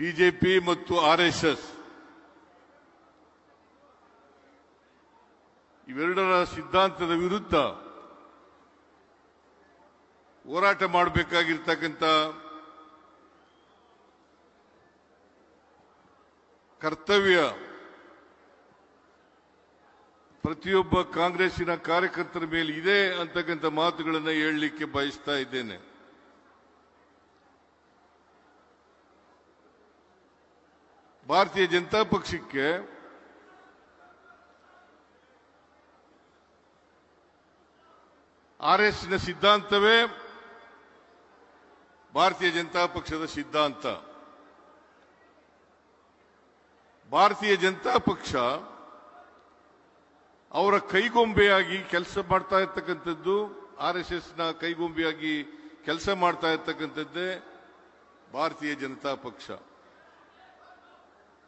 BJP ಮತ್ತು RSS. ಇವೆರಡರ ಸಿದ್ಧಾಂತದ ವಿರುದ್ಧ ಹೋರಾಟ ಮಾಡಬೇಕಾಗಿರ್ತಕ್ಕಂಥ ಕರ್ತವ್ಯ ಪ್ರತಿಯೊಬ್ಬ ಕಾಂಗ್ರೆಸ್ಸಿನ ಕಾರ್ಯಕರ್ತರ ಮೇಲೆ ಇದೆ ಅಂತಕ್ಕಂಥ ಮಾತುಗಳನ್ನು ಹೇಳಲಿಕ್ಕೆ ಬಯಸ್ತಾ ಇದ್ದೇನೆ. ಭಾರತೀಯ ಜನತಾ ಪಕ್ಷಕ್ಕೆ ಆರ್ ಎಸ್ನ ಸಿದ್ಧಾಂತವೇ ಭಾರತೀಯ ಜನತಾ ಪಕ್ಷದ ಸಿದ್ಧಾಂತ. ಭಾರತೀಯ ಜನತಾ ಪಕ್ಷ ಅವರ ಕೈಗೊಂಬೆಯಾಗಿ ಕೆಲಸ ಮಾಡ್ತಾ ಇರ್ತಕ್ಕಂಥದ್ದು ಆರ್ ಎಸ್ ಎಸ್ನ ಕೈಗೊಂಬೆಯಾಗಿ ಕೆಲಸ ಮಾಡ್ತಾ ಇರ್ತಕ್ಕಂಥದ್ದೇ ಭಾರತೀಯ ಜನತಾ ಪಕ್ಷ.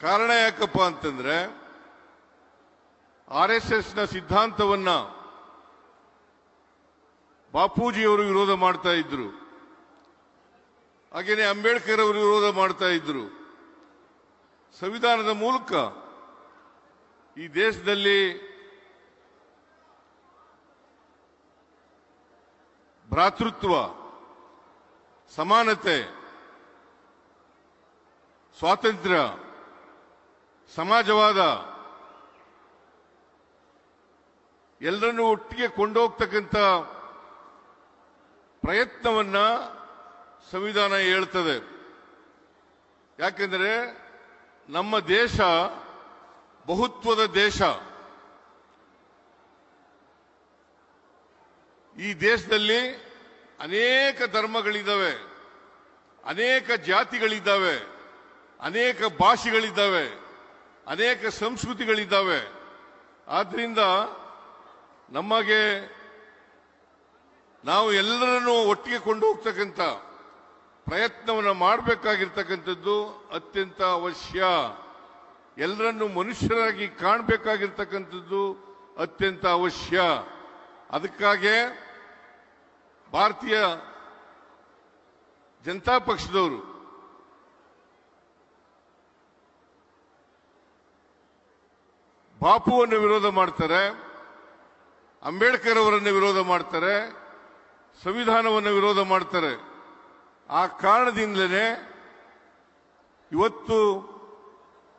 ಕಾರಣ ಯಾಕಪ್ಪ ಅಂತಂದ್ರೆ ಆರ್ ಎಸ್ ಎಸ್ನ ಸಿದ್ಧಾಂತವನ್ನ ಬಾಪೂಜಿಯವರು ವಿರೋಧ ಮಾಡ್ತಾ ಇದ್ರು. ಹಾಗೇನೆ ಅಂಬೇಡ್ಕರ್ ಅವರು ವಿರೋಧ ಮಾಡ್ತಾ ಇದ್ರು. ಸಂವಿಧಾನದ ಮೂಲಕ ಈ ದೇಶದಲ್ಲಿ ಭ್ರಾತೃತ್ವ, ಸಮಾನತೆ, ಸ್ವಾತಂತ್ರ್ಯ ಸಮಾಜವಾದ ಎಲ್ಲರನ್ನೂ ಒಟ್ಟಿಗೆ ಕೊಂಡೋಗ್ತಕ್ಕಂಥ ಪ್ರಯತ್ನವನ್ನ ಸಂವಿಧಾನ ಹೇಳ್ತದೆ. ಯಾಕೆಂದರೆ ನಮ್ಮ ದೇಶ ಬಹುತ್ವದ ದೇಶ. ಈ ದೇಶದಲ್ಲಿ ಅನೇಕ ಧರ್ಮಗಳಿದ್ದಾವೆ, ಅನೇಕ ಜಾತಿಗಳಿದ್ದಾವೆ, ಅನೇಕ ಭಾಷೆಗಳಿದ್ದಾವೆ. ಅನೇಕ ಸಂಸ್ಕೃತಿಗಳಿದ್ದಾವೆ. ಆದ್ರಿಂದ ನಮಗೆ ನಾವು ಎಲ್ಲರನ್ನು ಒಟ್ಟಿಗೆ ಕೊಂಡು ಹೋಗ್ತಕ್ಕಂಥ ಪ್ರಯತ್ನವನ್ನು ಮಾಡಬೇಕಾಗಿರ್ತಕ್ಕಂಥದ್ದು ಅತ್ಯಂತ ಅವಶ್ಯ. ಎಲ್ಲರನ್ನು ಮನುಷ್ಯರಾಗಿ ಕಾಣಬೇಕಾಗಿರ್ತಕ್ಕಂಥದ್ದು ಅತ್ಯಂತ ಅವಶ್ಯ. ಅದಕ್ಕಾಗೆ ಭಾರತೀಯ ಜನತಾ ಪಕ್ಷದವರು ಬಾಪುವನ್ನು ವಿರೋಧ ಮಾಡ್ತಾರೆ ಅಂಬೇಡ್ಕರ್ ಅವರನ್ನು ವಿರೋಧ ಮಾಡ್ತಾರೆ, ಸಂವಿಧಾನವನ್ನು ವಿರೋಧ ಮಾಡ್ತಾರೆ. ಆ ಕಾರಣದಿಂದಲೇ ಇವತ್ತು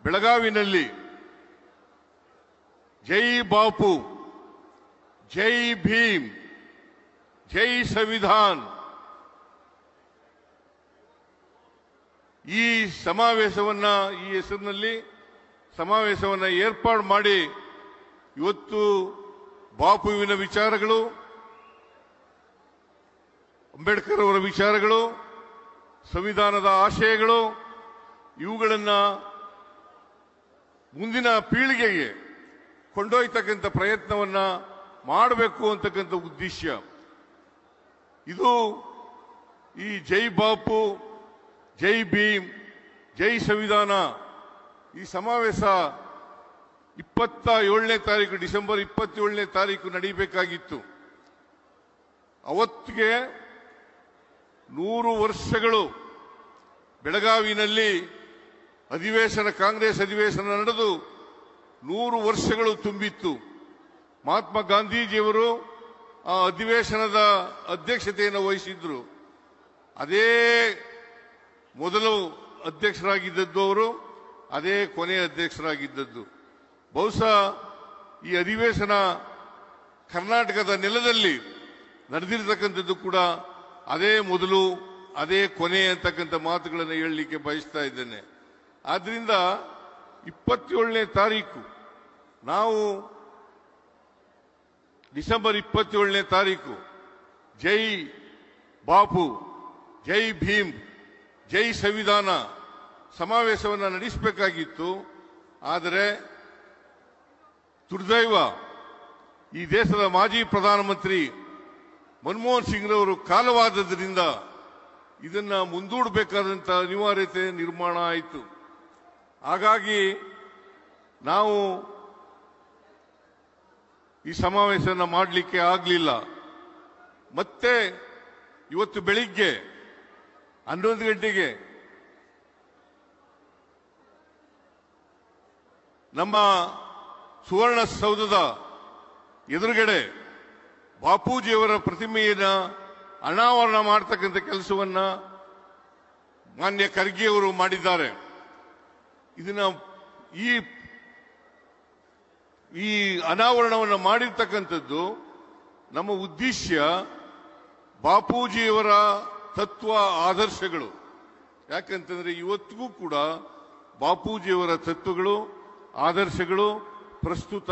ಬೆಳಗಾವಿನಲ್ಲಿ ಜೈ ಬಾಪು, ಜೈ ಭೀಮ್, ಜೈ ಸಂವಿಧಾನ್ ಈ ಸಮಾವೇಶವನ್ನ ಈ ಹೆಸರಿನಲ್ಲಿ ಸಮಾವೇಶವನ್ನ ಏರ್ಪಾಡು ಮಾಡಿ ಇವತ್ತು ಬಾಪುವಿನ ವಿಚಾರಗಳು, ಅಂಬೇಡ್ಕರ್ ಅವರ ವಿಚಾರಗಳು, ಸಂವಿಧಾನದ ಆಶಯಗಳು, ಇವುಗಳನ್ನ ಮುಂದಿನ ಪೀಳಿಗೆಗೆ ಕೊಂಡೊಯ್ತಕ್ಕಂಥ ಪ್ರಯತ್ನವನ್ನ ಮಾಡಬೇಕು ಅಂತಕ್ಕಂಥ ಉದ್ದೇಶ. ಇದು ಈ ಜೈ ಬಾಪು, ಜೈ ಭೀಮ್, ಜೈ ಸಂವಿಧಾನ ಈ ಸಮಾವೇಶ ಇಪ್ಪತ್ತ ಏಳನೇ ತಾರೀಕು, ಡಿಸೆಂಬರ್ ಇಪ್ಪತ್ತೇಳನೇ ತಾರೀಕು ನಡೀಬೇಕಾಗಿತ್ತು. ಅವತ್ತಿಗೆ ನೂರು ವರ್ಷಗಳು ಬೆಳಗಾವಿನಲ್ಲಿ ಅಧಿವೇಶನ, ಕಾಂಗ್ರೆಸ್ ಅಧಿವೇಶನ ನಡೆದು ನೂರು ವರ್ಷಗಳು ತುಂಬಿತ್ತು. ಮಹಾತ್ಮ ಗಾಂಧೀಜಿಯವರು ಆ ಅಧಿವೇಶನದ ಅಧ್ಯಕ್ಷತೆಯನ್ನು ವಹಿಸಿದ್ರು. ಅದೇ ಮೊದಲು ಅಧ್ಯಕ್ಷರಾಗಿದ್ದದ್ದು ಅವರು. ಅದೇ ಕೊನೆಯ ಅಧ್ಯಕ್ಷರಾಗಿದ್ದದ್ದು. ಬಹುಶಃ ಈ ಅಧಿವೇಶನ ಕರ್ನಾಟಕದ ನೆಲದಲ್ಲಿ ನಡೆದಿರತಕ್ಕಂಥದ್ದು ಕೂಡ ಅದೇ ಮೊದಲು, ಅದೇ ಕೊನೆ ಅಂತಕ್ಕಂಥ ಮಾತುಗಳನ್ನು ಹೇಳಲಿಕ್ಕೆ ಬಯಸ್ತಾ ಇದ್ದೇನೆ. ಆದ್ದರಿಂದ ಇಪ್ಪತ್ತೇಳನೇ ತಾರೀಕು, ನಾವು ಡಿಸೆಂಬರ್ ಇಪ್ಪತ್ತೇಳನೇ ತಾರೀಕು, ಜೈ ಬಾಪು, ಜೈ ಭೀಮ್, ಜೈ ಸಂವಿಧಾನ ಸಮಾವೇಶವನ್ನು ನಡೆಸಬೇಕಾಗಿತ್ತು. ಆದರೆ ದುರ್ದೈವ ಈ ದೇಶದ ಮಾಜಿ ಪ್ರಧಾನಮಂತ್ರಿ ಮನಮೋಹನ್ ಸಿಂಗ್ರವರು ಕಾಲವಾದದ್ರಿಂದ ಇದನ್ನ ಮುಂದೂಡಬೇಕಾದಂಥ ಅನಿವಾರ್ಯತೆ ನಿರ್ಮಾಣ ಆಯಿತು. ಹಾಗಾಗಿ ನಾವು ಈ ಸಮಾವೇಶನ ಮಾಡಲಿಕ್ಕೆ ಆಗಲಿಲ್ಲ. ಮತ್ತೆ ಇವತ್ತು ಬೆಳಿಗ್ಗೆ ಹನ್ನೊಂದು ಗಂಟೆಗೆ ನಮ್ಮ ಸುವರ್ಣ ಸೌಧದ ಎದುರುಗಡೆ ಬಾಪೂಜಿಯವರ ಪ್ರತಿಮೆಯನ್ನ ಅನಾವರಣ ಮಾಡತಕ್ಕಂಥ ಕೆಲಸವನ್ನ ಮಾನ್ಯ ಖರ್ಗೆಯವರು ಮಾಡಿದ್ದಾರೆ. ಇದನ್ನ ಈ ಈ ಅನಾವರಣವನ್ನು ಮಾಡಿರ್ತಕ್ಕಂಥದ್ದು ನಮ್ಮ ಉದ್ದೇಶ ಬಾಪೂಜಿಯವರ ತತ್ವ ಆದರ್ಶಗಳು. ಯಾಕಂತಂದ್ರೆ ಇವತ್ತಿಗೂ ಕೂಡ ಬಾಪೂಜಿಯವರ ತತ್ವಗಳು ಆದರ್ಶಗಳು ಪ್ರಸ್ತುತ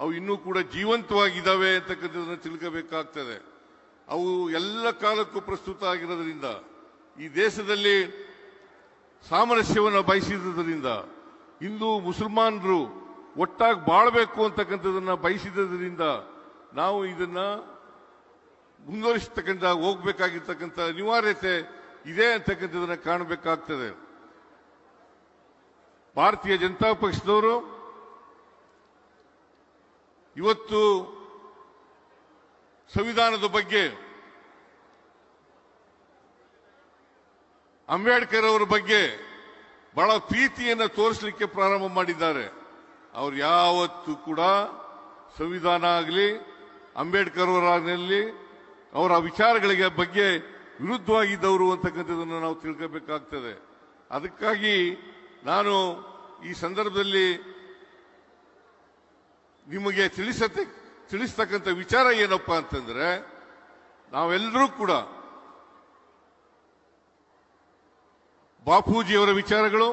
ಅವು ಇನ್ನೂ ಕೂಡ ಜೀವಂತವಾಗಿದ್ದಾವೆ ಅಂತಕ್ಕಂಥದ್ದನ್ನು ತಿಳ್ಕೋಬೇಕಾಗ್ತದೆ. ಅವು ಎಲ್ಲ ಕಾಲಕ್ಕೂ ಪ್ರಸ್ತುತ ಆಗಿರೋದ್ರಿಂದ, ಈ ದೇಶದಲ್ಲಿ ಸಾಮರಸ್ಯವನ್ನು ಬಯಸಿದ್ದರಿಂದ ಹಿಂದೂ ಮುಸಲ್ಮಾನರು ಒಟ್ಟಾಗಿ ಬಾಳಬೇಕು ಅಂತಕ್ಕಂಥದ್ದನ್ನು ಬಯಸಿದ್ದರಿಂದ ನಾವು ಇದನ್ನ ಮುಂದುವರಿಸತಕ್ಕಂಥ, ಹೋಗ್ಬೇಕಾಗಿರ್ತಕ್ಕಂಥ ಅನಿವಾರ್ಯತೆ ಇದೆ ಅಂತಕ್ಕಂಥದ್ದನ್ನು ಕಾಣಬೇಕಾಗ್ತದೆ. ಭಾರತೀಯ ಜನತಾ ಪಕ್ಷದವರು ಇವತ್ತು ಸಂವಿಧಾನದ ಬಗ್ಗೆ, ಅಂಬೇಡ್ಕರ್ ಅವರ ಬಗ್ಗೆ ಬಹಳ ಪ್ರೀತಿಯನ್ನು ತೋರಿಸಲಿಕ್ಕೆ ಪ್ರಾರಂಭ ಮಾಡಿದ್ದಾರೆ. ಅವರು ಯಾವತ್ತೂ ಕೂಡ ಸಂವಿಧಾನ ಆಗಲಿ, ಅಂಬೇಡ್ಕರ್ ಅವರಾಗಲಿ ಅವರ ವಿಚಾರಗಳಿಗೆ ಬಗ್ಗೆ ವಿರುದ್ಧವಾಗಿದ್ದವರು ಅಂತಕ್ಕಂಥದ್ದನ್ನು ನಾವು ತಿಳ್ಕೋಬೇಕಾಗ್ತದೆ. ಅದಕ್ಕಾಗಿ ನಾನು ಈ ಸಂದರ್ಭದಲ್ಲಿ ನಿಮಗೆ ತಿಳಿಸತ್ತೆ, ತಿಳಿಸ್ತಕ್ಕಂಥ ವಿಚಾರ ಏನಪ್ಪ ಅಂತಂದ್ರೆ, ನಾವೆಲ್ಲರೂ ಕೂಡ ಬಾಪೂಜಿಯವರ ವಿಚಾರಗಳು,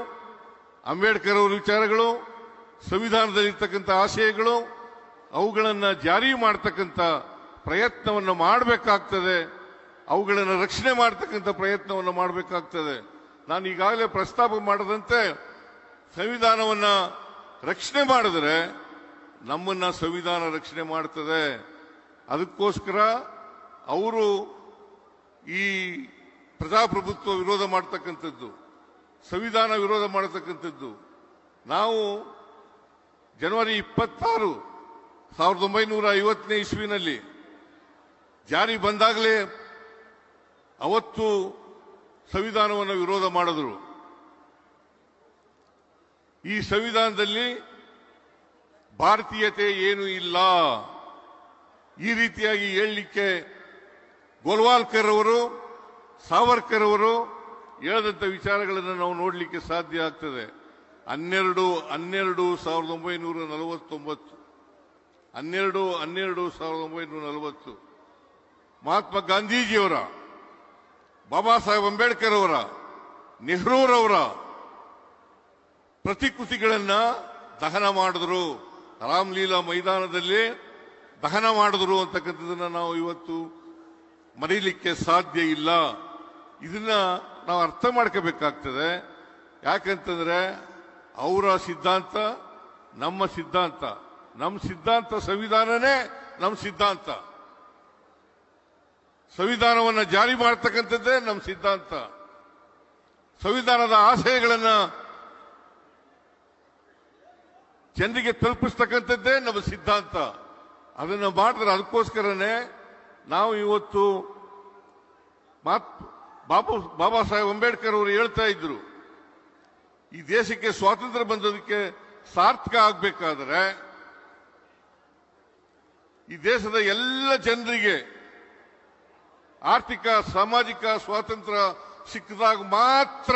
ಅಂಬೇಡ್ಕರ್ ಅವರ ವಿಚಾರಗಳು, ಸಂವಿಧಾನದಲ್ಲಿರ್ತಕ್ಕಂಥ ಆಶಯಗಳು, ಅವುಗಳನ್ನು ಜಾರಿ ಮಾಡ್ತಕ್ಕಂಥ ಪ್ರಯತ್ನವನ್ನು ಮಾಡಬೇಕಾಗ್ತದೆ, ಅವುಗಳನ್ನು ರಕ್ಷಣೆ ಮಾಡ್ತಕ್ಕಂಥ ಪ್ರಯತ್ನವನ್ನು ಮಾಡಬೇಕಾಗ್ತದೆ. ನಾನು ಈಗಾಗಲೇ ಪ್ರಸ್ತಾಪ ಮಾಡದಂತೆ ಸಂವಿಧಾನವನ್ನ ರಕ್ಷಣೆ ಮಾಡಿದ್ರೆ ನಮ್ಮನ್ನ ಸಂವಿಧಾನ ರಕ್ಷಣೆ ಮಾಡ್ತದೆ. ಅದಕ್ಕೋಸ್ಕರ ಅವರು ಈ ಪ್ರಜಾಪ್ರಭುತ್ವ ವಿರೋಧ ಮಾಡತಕ್ಕಂಥದ್ದು, ಸಂವಿಧಾನ ವಿರೋಧ ಮಾಡತಕ್ಕಂಥದ್ದು. ನಾವು ಜನವರಿ ಇಪ್ಪತ್ತಾರು, ಸಾವಿರದ ಒಂಬೈನೂರ ಐವತ್ತನೇ ಇಸ್ವಿನಲ್ಲಿ ಜಾರಿ ಬಂದಾಗಲೇ ಅವತ್ತು ಸಂವಿಧಾನವನ್ನು ವಿರೋಧ ಮಾಡಿದ್ರು. ಈ ಸಂವಿಧಾನದಲ್ಲಿ ಭಾರತೀಯತೆ ಏನು ಇಲ್ಲ. ಈ ರೀತಿಯಾಗಿ ಹೇಳಲಿಕ್ಕೆ ಗೋಲ್ವಾಲ್ಕರ್ ಅವರು, ಸಾವರ್ಕರ್ ಅವರು ಹೇಳಿದಂಥ ವಿಚಾರಗಳನ್ನು ನಾವು ನೋಡಲಿಕ್ಕೆ ಸಾಧ್ಯ ಆಗ್ತದೆ. ಹನ್ನೆರಡು ಹನ್ನೆರಡು ಸಾವಿರದ ಒಂಬೈನೂರ ನಲವತ್ತೊಂಬತ್ತು. ಹನ್ನೆರಡು ಹನ್ನೆರಡು ಸಾವಿರದ ಒಂಬೈನೂರ ನಲವತ್ತು. ಮಹಾತ್ಮ ಗಾಂಧೀಜಿಯವರ, ಬಾಬಾ ಸಾಹೇಬ್ ಅಂಬೇಡ್ಕರ್ ಅವರ, ನೆಹರೂರವರ ಪ್ರತಿಕೃತಿಗಳನ್ನ ದಹನ ಮಾಡಿದ್ರು. ರಾಮಲೀಲಾ ಮೈದಾನದಲ್ಲಿ ದಹನ ಮಾಡಿದ್ರು ಅಂತಕ್ಕಂಥದನ್ನ ನಾವು ಇವತ್ತು ಮರೀಲಿಕ್ಕೆ ಸಾಧ್ಯ ಇಲ್ಲ. ಇದನ್ನ ನಾವು ಅರ್ಥ ಮಾಡ್ಕೋಬೇಕಾಗ್ತದೆ. ಯಾಕಂತಂದ್ರೆ ಅವರ ಸಿದ್ಧಾಂತ ನಮ್ಮ ಸಿದ್ಧಾಂತ. ನಮ್ಮ ಸಿದ್ಧಾಂತ ಸಂವಿಧಾನನೇ ನಮ್ಮ ಸಿದ್ಧಾಂತ. ಸಂವಿಧಾನವನ್ನು ಜಾರಿ ಮಾಡ್ತಕ್ಕಂಥದ್ದೇ ನಮ್ಮ ಸಿದ್ಧಾಂತ. ಸಂವಿಧಾನದ ಆಶಯಗಳನ್ನ ಜನರಿಗೆ ತಲುಪಿಸ್ತಕ್ಕಂಥದ್ದೇ ನಮ್ಮ ಸಿದ್ಧಾಂತ. ಅದನ್ನು ಮಾಡಿದ್ರೆ ಅದಕ್ಕೋಸ್ಕರನೇ ನಾವು ಇವತ್ತು ಮಾತ್, ಬಾಬು, ಬಾಬಾ ಸಾಹೇಬ್ ಅಂಬೇಡ್ಕರ್ ಅವರು ಹೇಳ್ತಾ ಇದ್ರು, ಈ ದೇಶಕ್ಕೆ ಸ್ವಾತಂತ್ರ್ಯ ಬಂದದಕ್ಕೆ ಸಾರ್ಥಕ ಆಗಬೇಕಾದ್ರೆ ಈ ದೇಶದ ಎಲ್ಲ ಜನರಿಗೆ ಆರ್ಥಿಕ, ಸಾಮಾಜಿಕ ಸ್ವಾತಂತ್ರ್ಯ ಸಿಕ್ಕಿದಾಗ ಮಾತ್ರ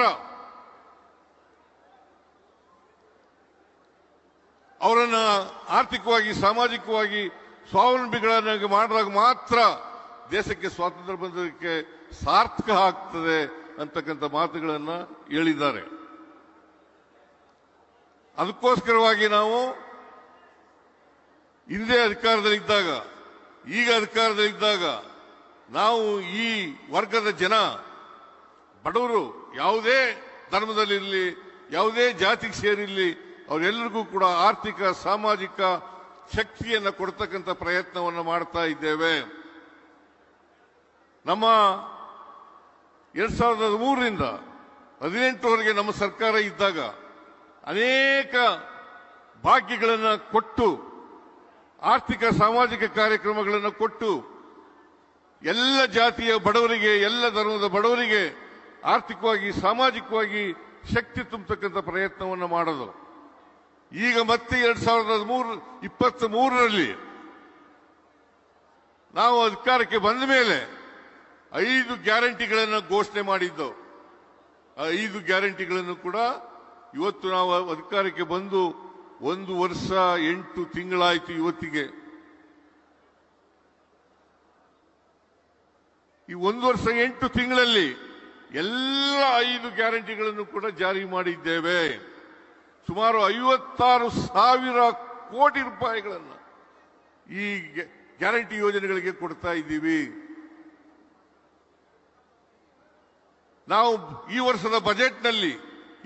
ಅವರನ್ನ ಆರ್ಥಿಕವಾಗಿ, ಸಾಮಾಜಿಕವಾಗಿ ಸ್ವಾವಲಂಬಿಗಳನ್ನಾಗಿ ಮಾಡಿದಾಗ ಮಾತ್ರ ದೇಶಕ್ಕೆ ಸ್ವಾತಂತ್ರ್ಯ ಬಂದಕ್ಕೆ ಸಾರ್ಥಕ ಆಗ್ತದೆ ಅಂತಕ್ಕಂಥ ಮಾತುಗಳನ್ನ ಹೇಳಿದ್ದಾರೆ. ಅದಕ್ಕೋಸ್ಕರವಾಗಿ ನಾವು ಹಿಂದೆ ಅಧಿಕಾರದಲ್ಲಿದ್ದಾಗ, ಈಗ ಅಧಿಕಾರದಲ್ಲಿದ್ದಾಗ ನಾವು ಈ ವರ್ಗದ ಜನ, ಬಡವರು ಯಾವುದೇ ಧರ್ಮದಲ್ಲಿರಲಿ, ಯಾವುದೇ ಜಾತಿಗೆ ಸೇರಿರಲಿ ಅವರೆಲ್ಲರಿಗೂ ಕೂಡ ಆರ್ಥಿಕ, ಸಾಮಾಜಿಕ ಶಕ್ತಿಯನ್ನು ಕೊಡ್ತಕ್ಕಂಥ ಪ್ರಯತ್ನವನ್ನು ಮಾಡ್ತಾ ಇದ್ದೇವೆ. ನಮ್ಮ ಎರಡ್ ಸಾವಿರದ ಮೂರರಿಂದ ಹದಿನೆಂಟರವರೆಗೆ ನಮ್ಮ ಸರ್ಕಾರ ಇದ್ದಾಗ ಅನೇಕ ಭಾಗ್ಯಗಳನ್ನು ಕೊಟ್ಟು, ಆರ್ಥಿಕ, ಸಾಮಾಜಿಕ ಕಾರ್ಯಕ್ರಮಗಳನ್ನು ಕೊಟ್ಟು, ಎಲ್ಲ ಜಾತಿಯ ಬಡವರಿಗೆ, ಎಲ್ಲ ಧರ್ಮದ ಬಡವರಿಗೆ ಆರ್ಥಿಕವಾಗಿ, ಸಾಮಾಜಿಕವಾಗಿ ಶಕ್ತಿ ತುಂಬತಕ್ಕಂಥ ಪ್ರಯತ್ನವನ್ನು ಮಾಡೋದು ಈಗ ಮತ್ತೆ ಎರಡ್ ಸಾವಿರದ ಮೂರು, ಇಪ್ಪತ್ತ್ ಮೂರರಲ್ಲಿ ನಾವು ಅಧಿಕಾರಕ್ಕೆ ಬಂದ ಮೇಲೆ ಐದು ಗ್ಯಾರಂಟಿಗಳನ್ನು ಘೋಷಣೆ ಮಾಡಿದ್ದು. ಆ ಐದು ಗ್ಯಾರಂಟಿಗಳನ್ನು ಕೂಡ ಇವತ್ತು ನಾವು ಅಧಿಕಾರಕ್ಕೆ ಬಂದು ಒಂದು ವರ್ಷ, ಎಂಟು ತಿಂಗಳಾಯಿತು ಇವತ್ತಿಗೆ. ಈ ಒಂದು ವರ್ಷ, ಎಂಟು ತಿಂಗಳಲ್ಲಿ ಎಲ್ಲ ಐದು ಗ್ಯಾರಂಟಿಗಳನ್ನು ಕೂಡ ಜಾರಿ ಮಾಡಿದ್ದೇವೆ. ಸುಮಾರು ಐವತ್ತಾರು ಸಾವಿರ ಕೋಟಿ ರೂಪಾಯಿಗಳನ್ನು ಈ ಗ್ಯಾರಂಟಿ ಯೋಜನೆಗಳಿಗೆ ಕೊಡ್ತಾ ಇದ್ದೀವಿ. ನಾವು ಈ ವರ್ಷದ ಬಜೆಟ್ನಲ್ಲಿ,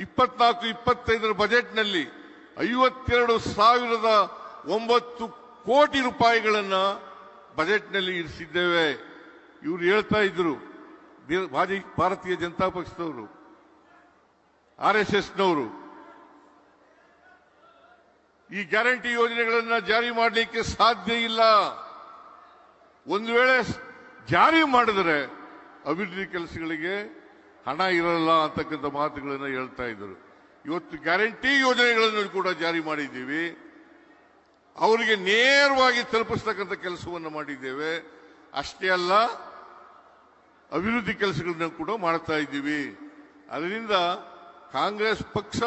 ಇಪ್ಪತ್ನಾಲ್ಕು, ಇಪ್ಪತ್ತೈದರ ಬಜೆಟ್ನಲ್ಲಿ ಐವತ್ತೆರಡು ಸಾವಿರದ ಒಂಬತ್ತು ಕೋಟಿ ರೂಪಾಯಿಗಳನ್ನು ಬಜೆಟ್ನಲ್ಲಿ ಇರಿಸಿದ್ದೇವೆ. ಇವರು ಹೇಳ್ತಾ ಇದ್ರು ಭಾರತೀಯ ಜನತಾ ಪಕ್ಷದವರು, ಆರ್ ಎಸ್ ಎಸ್ನವರು. ಈ ಗ್ಯಾರಂಟಿ ಯೋಜನೆಗಳನ್ನು ಜಾರಿ ಮಾಡಲಿಕ್ಕೆ ಸಾಧ್ಯ ಇಲ್ಲ. ಒಂದು ವೇಳೆ ಜಾರಿ ಮಾಡಿದರೆ ಅಭಿವೃದ್ಧಿ ಕೆಲಸಗಳಿಗೆ ಹಣ ಇರಲ್ಲ ಅಂತಕ್ಕಂಥ ಮಾತುಗಳನ್ನು ಹೇಳ್ತಾ ಇದ್ದರು. ಇವತ್ತು ಗ್ಯಾರಂಟಿ ಯೋಜನೆಗಳನ್ನು ಕೂಡ ಜಾರಿ ಮಾಡಿದ್ದೀವಿ. ಅವರಿಗೆ ನೇರವಾಗಿ ತಲುಪಿಸ್ತಕ್ಕಂಥ ಕೆಲಸವನ್ನು ಮಾಡಿದ್ದೇವೆ. ಅಷ್ಟೇ ಅಲ್ಲ, ಅಭಿವೃದ್ಧಿ ಕೆಲಸಗಳನ್ನ ಕೂಡ ಮಾಡ್ತಾ ಇದ್ದೀವಿ. ಅದರಿಂದ ಕಾಂಗ್ರೆಸ್ ಪಕ್ಷ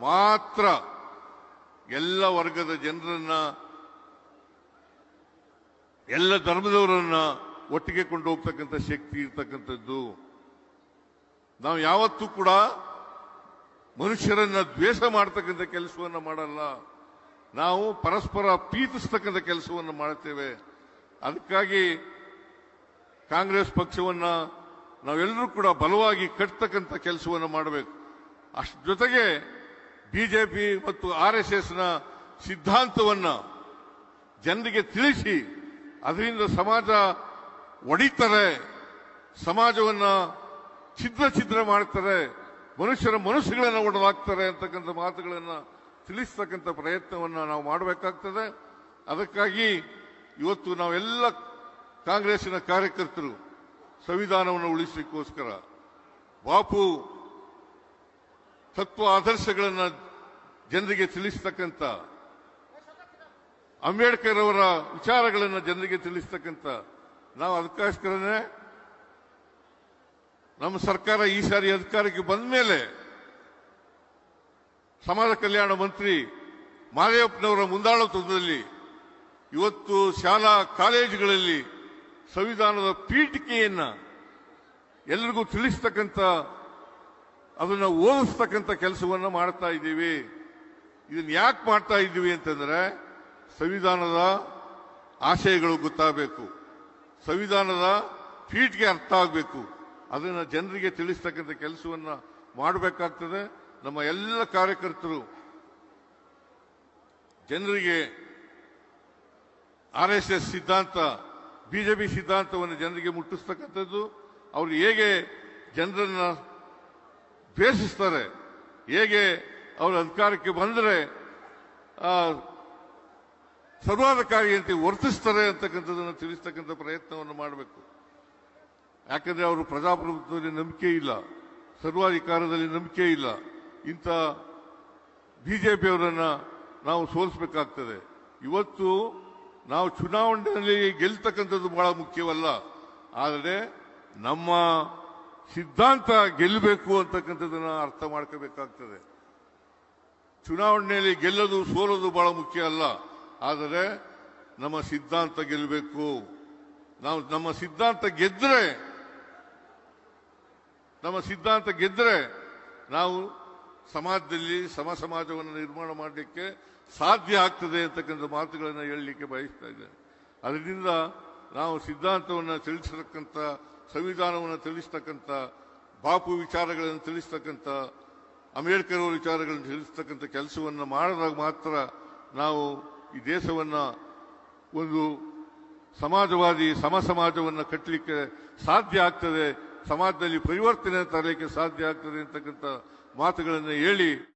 ಮಾತ್ರ ಎಲ್ಲ ವರ್ಗದ ಜನರನ್ನ, ಎಲ್ಲ ಧರ್ಮದವರನ್ನ ಒಟ್ಟಿಗೆ ಕೊಂಡು ಹೋಗ್ತಕ್ಕಂಥ ಶಕ್ತಿ ಇರ್ತಕ್ಕಂಥದ್ದು. ನಾವು ಯಾವತ್ತೂ ಕೂಡ ಮನುಷ್ಯರನ್ನ ದ್ವೇಷ ಮಾಡ್ತಕ್ಕಂಥ ಕೆಲಸವನ್ನು ಮಾಡಲ್ಲ. ನಾವು ಪರಸ್ಪರ ಪ್ರೀತಿಸ್ತಕ್ಕಂಥ ಕೆಲಸವನ್ನು ಮಾಡುತ್ತೇವೆ. ಅದಕ್ಕಾಗಿ ಕಾಂಗ್ರೆಸ್ ಪಕ್ಷವನ್ನ ನಾವೆಲ್ಲರೂ ಕೂಡ ಬಲವಾಗಿ ಕಟ್ತಕ್ಕಂಥ ಕೆಲಸವನ್ನು ಮಾಡಬೇಕು. ಅಷ್ಟ ಜೊತೆಗೆ ಬಿಜೆಪಿ ಮತ್ತು ಆರ್ ಎಸ್ ಎಸ್ನ ಸಿದ್ಧಾಂತವನ್ನು ಜನರಿಗೆ ತಿಳಿಸಿ, ಅದರಿಂದ ಸಮಾಜ ಒಡಿತಾರೆ ಸಮಾಜವನ್ನು ಛಿದ್ರ ಛಿದ್ರ ಮಾಡ್ತಾರೆ, ಮನುಷ್ಯರ ಮನಸ್ಸುಗಳನ್ನು ಒಡಲಾಗ್ತಾರೆ ಅಂತಕ್ಕಂಥ ಮಾತುಗಳನ್ನು ತಿಳಿಸ್ತಕ್ಕಂಥ ಪ್ರಯತ್ನವನ್ನು ನಾವು ಮಾಡಬೇಕಾಗ್ತದೆ. ಅದಕ್ಕಾಗಿ ಇವತ್ತು ನಾವೆಲ್ಲ ಕಾಂಗ್ರೆಸ್ಸಿನ ಕಾರ್ಯಕರ್ತರು ಸಂವಿಧಾನವನ್ನು ಉಳಿಸಲಿಕ್ಕೋಸ್ಕರ, ಬಾಪು ತತ್ವ ಆದರ್ಶಗಳನ್ನು ಜನರಿಗೆ ತಿಳಿಸ್ತಕ್ಕಂಥ ಅಂಬೇಡ್ಕರ್ ಅವರ ವಿಚಾರಗಳನ್ನು ಜನರಿಗೆ ತಿಳಿಸ್ತಕ್ಕಂಥ ನಾವು ಅದಕ್ಕೋಸ್ಕರನೇ ನಮ್ಮ ಸರ್ಕಾರ ಈ ಸಾರಿ ಅಧಿಕಾರಕ್ಕೆ ಬಂದ ಮೇಲೆ ಸಮಾಜ ಕಲ್ಯಾಣ ಮಂತ್ರಿ ಮಾದೇವಪ್ಪನವರ ಮುಂದಾಳತ್ವದಲ್ಲಿ ಇವತ್ತು ಶಾಲಾ ಕಾಲೇಜುಗಳಲ್ಲಿ ಸಂವಿಧಾನದ ಪೀಠಿಕೆಯನ್ನ ಎಲ್ಲರಿಗೂ ತಿಳಿಸ್ತಕ್ಕಂಥ ಅದನ್ನ ಓದಿಸ್ತಕ್ಕಂಥ ಕೆಲಸವನ್ನು ಮಾಡ್ತಾ ಇದ್ದೀವಿ. ಇದನ್ನ ಯಾಕೆ ಮಾಡ್ತಾ ಇದ್ದೀವಿ ಅಂತಂದರೆ ಸಂವಿಧಾನದ ಆಶಯಗಳು ಗೊತ್ತಾಗಬೇಕು. ಸಂವಿಧಾನದ ಫೀಟ್ಗೆ ಅರ್ಥ ಆಗಬೇಕು. ಅದನ್ನು ಜನರಿಗೆ ತಿಳಿಸ್ತಕ್ಕಂಥ ಕೆಲಸವನ್ನು ಮಾಡಬೇಕಾಗ್ತದೆ. ನಮ್ಮ ಎಲ್ಲ ಕಾರ್ಯಕರ್ತರು ಜನರಿಗೆ ಆರ್ ಎಸ್ ಎಸ್ ಸಿದ್ಧಾಂತ ಬಿಜೆಪಿ ಸಿದ್ಧಾಂತವನ್ನು ಜನರಿಗೆ ಮುಟ್ಟಿಸ್ತಕ್ಕಂಥದ್ದು. ಅವರು ಹೇಗೆ ಜನರನ್ನ ದ್ವೇಷಿಸ್ತಾರೆ. ಹೇಗೆ ಅವರು ಅಧಿಕಾರಕ್ಕೆ ಬಂದರೆ ಸರ್ವಾಧಿಕಾರಿ ಸರ್ವಾಧಿಕಾರಿಯಂತೆ ವರ್ತಿಸ್ತಾರೆ ಅಂತಕ್ಕಂಥದ್ದನ್ನು ತಿಳಿಸ್ತಕ್ಕಂಥ ಪ್ರಯತ್ನವನ್ನು ಮಾಡಬೇಕು. ಯಾಕಂದ್ರೆ ಅವರು ಪ್ರಜಾಪ್ರಭುತ್ವದಲ್ಲಿ ನಂಬಿಕೆ ಇಲ್ಲ. ಸರ್ವಾಧಿಕಾರದಲ್ಲಿ ನಂಬಿಕೆ ಇಲ್ಲ. ಇಂಥ ಬಿಜೆಪಿಯವರನ್ನ ನಾವು ಸೋಲಿಸಬೇಕಾಗ್ತದೆ. ಇವತ್ತು ನಾವು ಚುನಾವಣೆಯಲ್ಲಿ ಗೆಲ್ತಕ್ಕಂಥದ್ದು ಬಹಳ ಮುಖ್ಯವಲ್ಲ. ಆದರೆ ನಮ್ಮ ಸಿದ್ಧಾಂತ ಗೆಲ್ಲಬೇಕು ಅಂತಕ್ಕಂಥದ್ದನ್ನು ಅರ್ಥ ಮಾಡ್ಕೋಬೇಕಾಗ್ತದೆ. ಚುನಾವಣೆಯಲ್ಲಿ ಗೆಲ್ಲೋದು, ಸೋಲೋದು ಬಹಳ ಮುಖ್ಯ ಅಲ್ಲ. ಆದರೆ ನಮ್ಮ ಸಿದ್ಧಾಂತ ಗೆಲ್ಲಬೇಕು. ನಾವು ನಮ್ಮ ಸಿದ್ಧಾಂತ ಗೆದ್ದರೆ ನಮ್ಮ ಸಿದ್ಧಾಂತ ಗೆದ್ದರೆ ನಾವು ಸಮಾಜದಲ್ಲಿ ಸಮ ಸಮಾಜವನ್ನು ನಿರ್ಮಾಣ ಮಾಡಲಿಕ್ಕೆ ಸಾಧ್ಯ ಆಗ್ತದೆ ಅಂತಕ್ಕಂಥ ಮಾತುಗಳನ್ನು ಹೇಳಲಿಕ್ಕೆ ಬಯಸ್ತಾ ಇದ್ದೇನೆ. ಅದರಿಂದ ನಾವು ಸಿದ್ಧಾಂತವನ್ನು ತಿಳಿಸತಕ್ಕಂಥ, ಸಂವಿಧಾನವನ್ನು ತಿಳಿಸ್ತಕ್ಕಂಥ, ಬಾಪು ವಿಚಾರಗಳನ್ನು ತಿಳಿಸ್ತಕ್ಕಂಥ ಅಂಬೇಡ್ಕರ್ ಅವರ ವಿಚಾರಗಳನ್ನು ತಿಳಿಸ್ತಕ್ಕಂಥ ಕೆಲಸವನ್ನು ಮಾಡಿದಾಗ ಮಾತ್ರ ನಾವು ಈ ದೇಶವನ್ನು ಒಂದು ಸಮಾಜವಾದಿ ಸಮ ಸಮಾಜವನ್ನು ಕಟ್ಟಲಿಕ್ಕೆ ಸಾಧ್ಯ ಆಗ್ತದೆ, ಸಮಾಜದಲ್ಲಿ ಪರಿವರ್ತನೆ ತರಲಿಕ್ಕೆ ಸಾಧ್ಯ ಆಗ್ತದೆ ಅಂತಕ್ಕಂಥ ಮಾತುಗಳನ್ನು ಹೇಳಿ